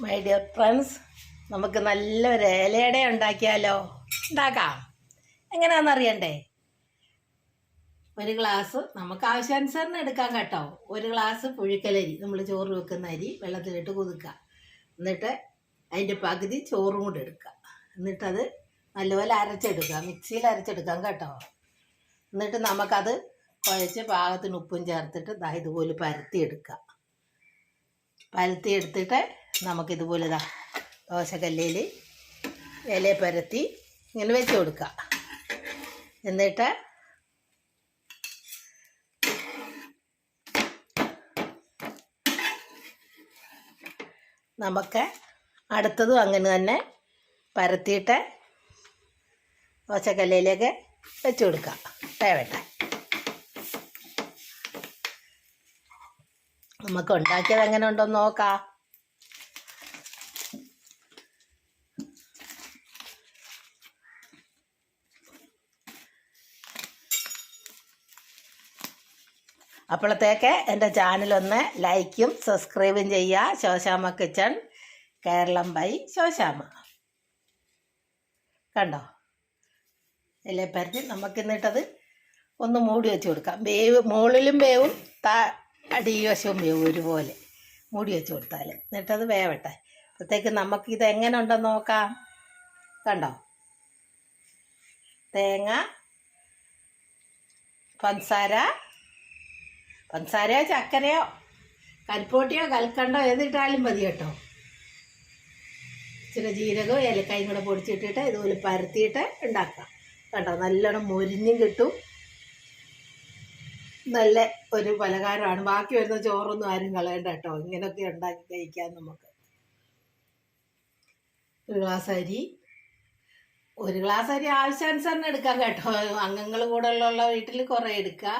My dear friends നമുക്ക് നല്ലൊരു ഇലയട ഉണ്ടാക്കിയാലോ? ഉണ്ടാക്കാം. എങ്ങനെയാണെന്ന് അറിയണ്ടേ? ഒരു ഗ്ലാസ് നമുക്ക് ആവശ്യാനുസരണം എടുക്കാം കേട്ടോ. ഒരു ഗ്ലാസ് പുഴുക്കലരി നമ്മൾ ചോറ് വെക്കുന്ന അരി വെള്ളത്തിലിട്ട് കുതുക്കുക. എന്നിട്ട് അതിന്റെ പകുതി ചോറും കൂടെ എടുക്കുക. എന്നിട്ടത് നല്ലപോലെ അരച്ചെടുക്കുക. മിക്സിയിൽ അരച്ചെടുക്കാം കേട്ടോ. എന്നിട്ട് നമുക്കത് കുഴച്ച് പാകത്തിന് ഉപ്പും ചേർത്തിട്ട് ഇതുപോലെ പരത്തിയെടുക്കുക. പരത്തി എടുത്തിട്ട് നമുക്കിതുപോലെ ഇതാ ദോശക്കല്ലിൽ ഇല പരത്തി ഇങ്ങനെ വെച്ച് കൊടുക്കുക എന്നിട്ട് നമുക്ക് അടുത്തതും അങ്ങനെ തന്നെ പരത്തിയിട്ട് ദോശക്കല്ലയിലേക്ക് വെച്ച് കൊടുക്കുക വേവട്ടെ. നമുക്ക് ഉണ്ടാക്കിയത് എങ്ങനെ ഉണ്ടോ നോക്കാം. അപ്പോഴത്തേക്ക് എന്റെ ചാനലൊന്ന് ലൈക്കും സബ്സ്ക്രൈബും ചെയ്യുക. ശോശാമ കിച്ചൺ കേരളം ബൈ ശോശാമ കണ്ടോ? ഇല്ലേ പരത്തി നമുക്ക് എന്നിട്ടത് ഒന്ന് മൂടി വെച്ച് കൊടുക്കാം. വേവ് മുകളിലും വേവും താ അടിവശവും വേവും ഒരുപോലെ മൂടി വെച്ച് കൊടുത്താൽ എന്നിട്ടത് വേവട്ടെ. അപ്പോഴത്തേക്ക് നമുക്കിത് എങ്ങനെ ഉണ്ടെന്ന് നോക്കാം. കണ്ടോ? തേങ്ങ പഞ്ചസാര പഞ്ചസാരയോ ചക്കരയോ കൽപ്പോട്ടിയോ കൽക്കണ്ടോ ഏതിട്ടാലും മതി കേട്ടോ. ഇച്ചിരി ജീരകവും ഏലക്കായും കൂടെ പൊടിച്ചിട്ടിട്ട് ഇതുപോലെ പരത്തിയിട്ട് ഉണ്ടാക്കാം. കേട്ടോ നല്ലോണം മൊരിഞ്ഞും കിട്ടും. നല്ല ഒരു പലഹാരമാണ്. ബാക്കി വരുന്ന ചോറൊന്നും ആരും കളയണ്ട കേട്ടോ. ഇങ്ങനെയൊക്കെ ഉണ്ടാക്കി കഴിക്കാം നമുക്ക്. ഒരു ഗ്ലാസ് അരി. ഒരു ഗ്ലാസ് അരി ആവശ്യാനുസരണം എടുക്കാം കേട്ടോ. അംഗങ്ങൾ കൂടെ ഉള്ള വീട്ടിൽ കുറേ എടുക്കുക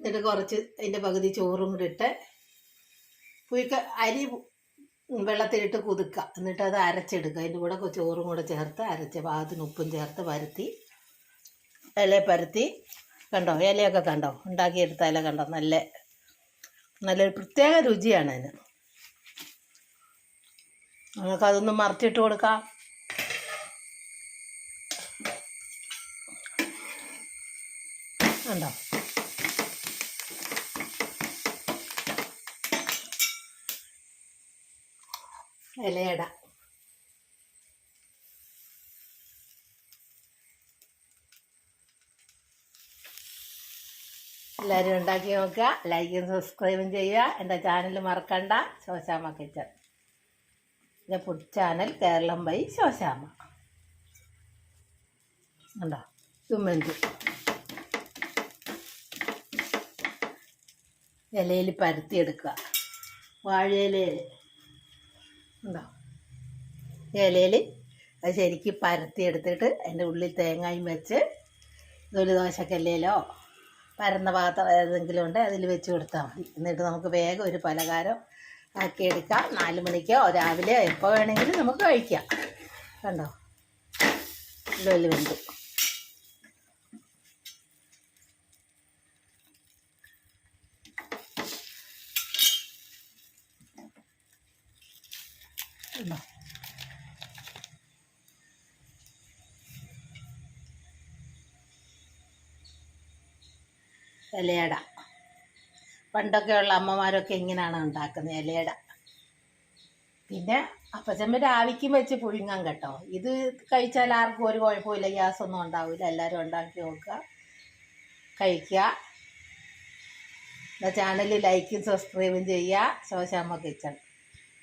എന്നിട്ട് കുറച്ച് അതിന്റെ പകുതി ചോറും കൂടി ഇട്ട് പുഴുക്ക അരി വെള്ളത്തിലിട്ട് കുതുക്കുക. എന്നിട്ട് അത് അരച്ചെടുക്കുക. അതിന്റെ കൂടെ ചോറും കൂടെ ചേർത്ത് അരച്ച പാകത്തിന് ഉപ്പും ചേർത്ത് പരത്തി ഇല പരത്തി. കണ്ടോ? ഇലയൊക്കെ കണ്ടോ? ഉണ്ടാക്കിയെടുത്ത ഇല കണ്ടോ? നല്ല നല്ലൊരു പ്രത്യേക രുചിയാണ് അതിന്. നമുക്കതൊന്ന് മറിച്ചിട്ട് കൊടുക്കാം. കണ്ടോ? ഇലയട എല്ലാവരും ഉണ്ടാക്കി നോക്കുക ലൈക്കും സബ്സ്ക്രൈബും ചെയ്യുക. എന്റെ ചാനൽ മറക്കണ്ട ശോശാമ കിച്ചൺ എന്റെ food channel Keralam by Shoshama ഉണ്ടോ ചുമ്മന്തി ഇലയിൽ പരത്തിയെടുക്കുക വാഴയിലയിൽ. ഉണ്ടോ? ഇലയിൽ അത് ശരിക്കും പരത്തിയെടുത്തിട്ട് അതിന്റെ ഉള്ളിൽ തേങ്ങയും വെച്ച് ഇതൊരു ദോശക്കല്ലിലോ പരന്ന പാത്രം ഏതെങ്കിലും ഉണ്ട് അതിൽ വെച്ച് കൊടുത്താൽ മതി. എന്നിട്ട് നമുക്ക് വേഗം ഒരു പലഹാരം ആക്കിയെടുക്കാം നാല് മണിക്കോ രാവിലെയോ എപ്പോൾ വേണമെങ്കിലും നമുക്ക് കഴിക്കാം. കണ്ടോ? ഉള്ളിൽ വെന്തു. ഇലയട. പണ്ടൊക്കെയുള്ള അമ്മമാരൊക്കെ എങ്ങനെയാണ് ഉണ്ടാക്കുന്നത് ഇലയട. പിന്നെ അപ്പച്ചമ്മ ആവിക്കും വെച്ച് പുഴുങ്ങാൻ കേട്ടോ. ഇത് കഴിച്ചാൽ ആർക്കും ഒരു കുഴപ്പമില്ല ഗ്യാസൊന്നും ഉണ്ടാവില്ല. എല്ലാവരും ഉണ്ടാക്കി നോക്കുക കഴിക്കുക. എന്നാൽ ചാനൽ ലൈക്കും സബ്സ്ക്രൈബും ചെയ്യുക. ശോശാമ്മ കിച്ചൺ.